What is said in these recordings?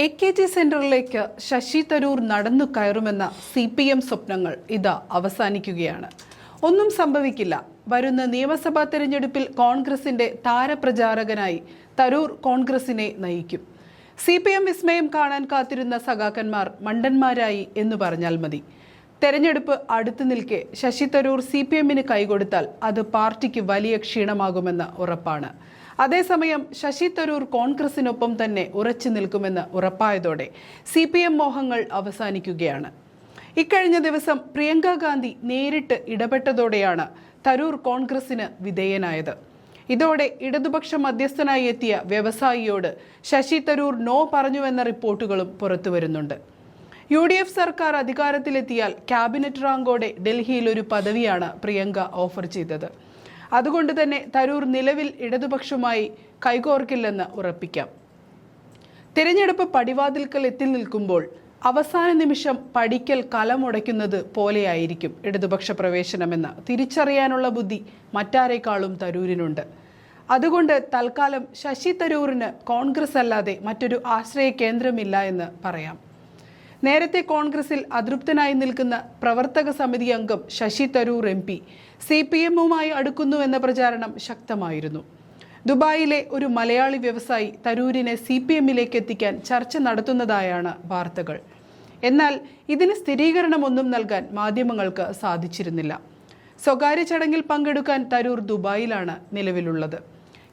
A K G സെന്ററിലേക്ക് ശശി തരൂർ നടന്നു കയറുമെന്ന C P M സ്വപ്നങ്ങൾ ഇതാ അവസാനിക്കുകയാണ്. ഒന്നും സംഭവിക്കില്ല. വരുന്ന നിയമസഭാ തെരഞ്ഞെടുപ്പിൽ കോൺഗ്രസിന്റെ താരപ്രചാരകനായി തരൂർ കോൺഗ്രസിനെ നയിക്കും. സി പി എം വിസ്മയം കാണാൻ കാത്തിരുന്ന സഖാക്കന്മാർ മണ്ടന്മാരായി എന്ന് പറഞ്ഞാൽ മതി. തെരഞ്ഞെടുപ്പ് അടുത്തു നിൽക്കെ ശശി തരൂർ സി പി എമ്മിന് കൈകൊടുത്താൽ അത് പാർട്ടിക്ക് വലിയ ക്ഷീണമാകുമെന്ന് ഉറപ്പാണ്. അതേസമയം ശശി തരൂർ കോൺഗ്രസിനൊപ്പം തന്നെ ഉറച്ചു നിൽക്കുമെന്ന് ഉറപ്പായതോടെ സി പി എം മോഹങ്ങൾ അവസാനിക്കുകയാണ്. ഇക്കഴിഞ്ഞ ദിവസം പ്രിയങ്ക ഗാന്ധി നേരിട്ട് ഇടപെട്ടതോടെയാണ് തരൂർ കോൺഗ്രസിന് വിധേയനായത്. ഇതോടെ ഇടതുപക്ഷ മധ്യസ്ഥനായി എത്തിയ വ്യവസായിയോട് ശശി തരൂർ നോ പറഞ്ഞുവെന്ന റിപ്പോർട്ടുകളും പുറത്തുവരുന്നുണ്ട്. യു ഡി എഫ് സർക്കാർ അധികാരത്തിലെത്തിയാൽ ക്യാബിനറ്റ് റാങ്കോടെ ഡൽഹിയിൽ ഒരു പദവിയാണ് പ്രിയങ്ക ഓഫർ ചെയ്തത്. അതുകൊണ്ട് തന്നെ തരൂർ നിലവിൽ ഇടതുപക്ഷമായി കൈകോർക്കില്ലെന്ന് ഉറപ്പിക്കാം. തിരഞ്ഞെടുപ്പ് പടിവാതിൽക്കൽ എത്തി നിൽക്കുമ്പോൾ അവസാന നിമിഷം പടിക്കൽ കലമുടയ്ക്കുന്നത് പോലെയായിരിക്കും ഇടതുപക്ഷ പ്രവേശനമെന്ന് തിരിച്ചറിയാനുള്ള ബുദ്ധി മറ്റാരേക്കാളും തരൂരിനുണ്ട്. അതുകൊണ്ട് തൽക്കാലം ശശി തരൂരിന് കോൺഗ്രസ് അല്ലാതെ മറ്റൊരു ആശ്രയ കേന്ദ്രമില്ല എന്ന് പറയാം. നേരത്തെ കോൺഗ്രസിൽ അതൃപ്തനായി നിൽക്കുന്ന പ്രവർത്തക സമിതി അംഗം Shashi Tharoor M P. C P എമ്മുമായി അടുക്കുന്നുവെന്ന പ്രചാരണം ശക്തമായിരുന്നു. ദുബായിലെ ഒരു മലയാളി വ്യവസായി തരൂരിനെ സി പി എമ്മിലേക്ക് എത്തിക്കാൻ ചർച്ച നടത്തുന്നതായാണ് വാർത്തകൾ. എന്നാൽ ഇതിന് സ്ഥിരീകരണമൊന്നും നൽകാൻ മാധ്യമങ്ങൾക്ക് സാധിച്ചിരുന്നില്ല. സ്വകാര്യ ചടങ്ങിൽ പങ്കെടുക്കാൻ തരൂർ ദുബായിലാണ് നിലവിലുള്ളത്.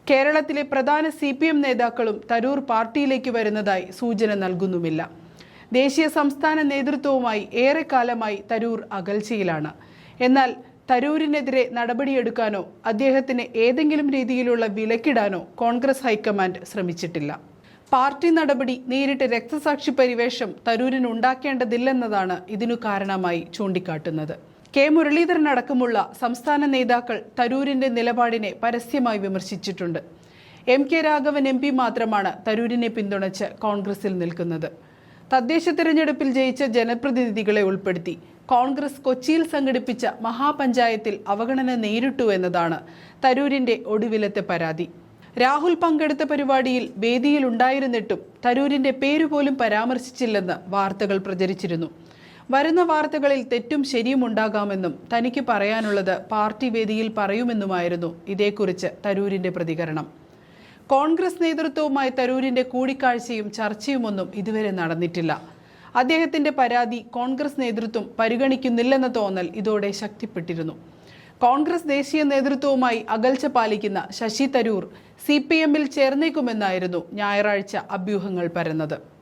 കേരളത്തിലെ പ്രധാന സി നേതാക്കളും തരൂർ പാർട്ടിയിലേക്ക് വരുന്നതായി സൂചന നൽകുന്നുമില്ല. ദേശീയ സംസ്ഥാന നേതൃത്വവുമായി ഏറെക്കാലമായി തരൂർ അകൽച്ചയിലാണ്. എന്നാൽ തരൂരിനെതിരെ നടപടിയെടുക്കാനോ അദ്ദേഹത്തിന് ഏതെങ്കിലും രീതിയിലുള്ള വിലക്കിടാനോ കോൺഗ്രസ് ഹൈക്കമാൻഡ് ശ്രമിച്ചിട്ടില്ല. പാർട്ടി നടപടി നേരിട്ട് രക്തസാക്ഷി പരിവേഷം തരൂരിനുണ്ടാക്കേണ്ടതില്ലെന്നതാണ് ഇതിനു കാരണമായി ചൂണ്ടിക്കാട്ടുന്നത്. കെ മുരളീധരൻ അടക്കമുള്ള സംസ്ഥാന നേതാക്കൾ തരൂരിന്റെ നിലപാടിനെ പരസ്യമായി വിമർശിച്ചിട്ടുണ്ട്. എം കെ രാഘവൻ എം മാത്രമാണ് തരൂരിനെ പിന്തുണച്ച് കോൺഗ്രസിൽ നിൽക്കുന്നത്. തദ്ദേശ തിരഞ്ഞെടുപ്പിൽ ജയിച്ച ജനപ്രതിനിധികളെ ഉൾപ്പെടുത്തി കോൺഗ്രസ് കൊച്ചിയിൽ സംഘടിപ്പിച്ച മഹാപഞ്ചായത്തിൽ അവഗണന നേരിട്ടു എന്നതാണ് തരൂരിന്റെ ഒടുവിലത്തെ പരാതി. രാഹുൽ പങ്കെടുത്ത പരിപാടിയിൽ വേദിയിൽ ഉണ്ടായിരുന്നിട്ടും തരൂരിന്റെ പേരുപോലും പരാമർശിച്ചില്ലെന്ന് വാർത്തകൾ പ്രചരിച്ചിരുന്നു. വരുന്ന വാർത്തകളിൽ തെറ്റും ശരിയും ഉണ്ടാകാമെന്നും തനിക്ക് പറയാനുള്ളത് പാർട്ടി വേദിയിൽ പറയുമെന്നുമായിരുന്നു ഇതേക്കുറിച്ച് തരൂരിന്റെ പ്രതികരണം. കോൺഗ്രസ് നേതൃത്വവുമായി തരൂരിന്റെ കൂടിക്കാഴ്ചയും ചർച്ചയുമൊന്നും ഇതുവരെ നടന്നിട്ടില്ല. അദ്ദേഹത്തിന്റെ പരാതി കോൺഗ്രസ് നേതൃത്വം പരിഗണിക്കുന്നില്ലെന്ന തോന്നൽ ഇതോടെ ശക്തിപ്പെട്ടിരുന്നു. കോൺഗ്രസ് ദേശീയ നേതൃത്വവുമായി അകൽച്ച പാലിക്കുന്ന ശശി തരൂർ സി പി എമ്മിൽ ചേർന്നേക്കുമെന്നായിരുന്നു ഞായറാഴ്ച അഭ്യൂഹങ്ങൾ പരന്നത്.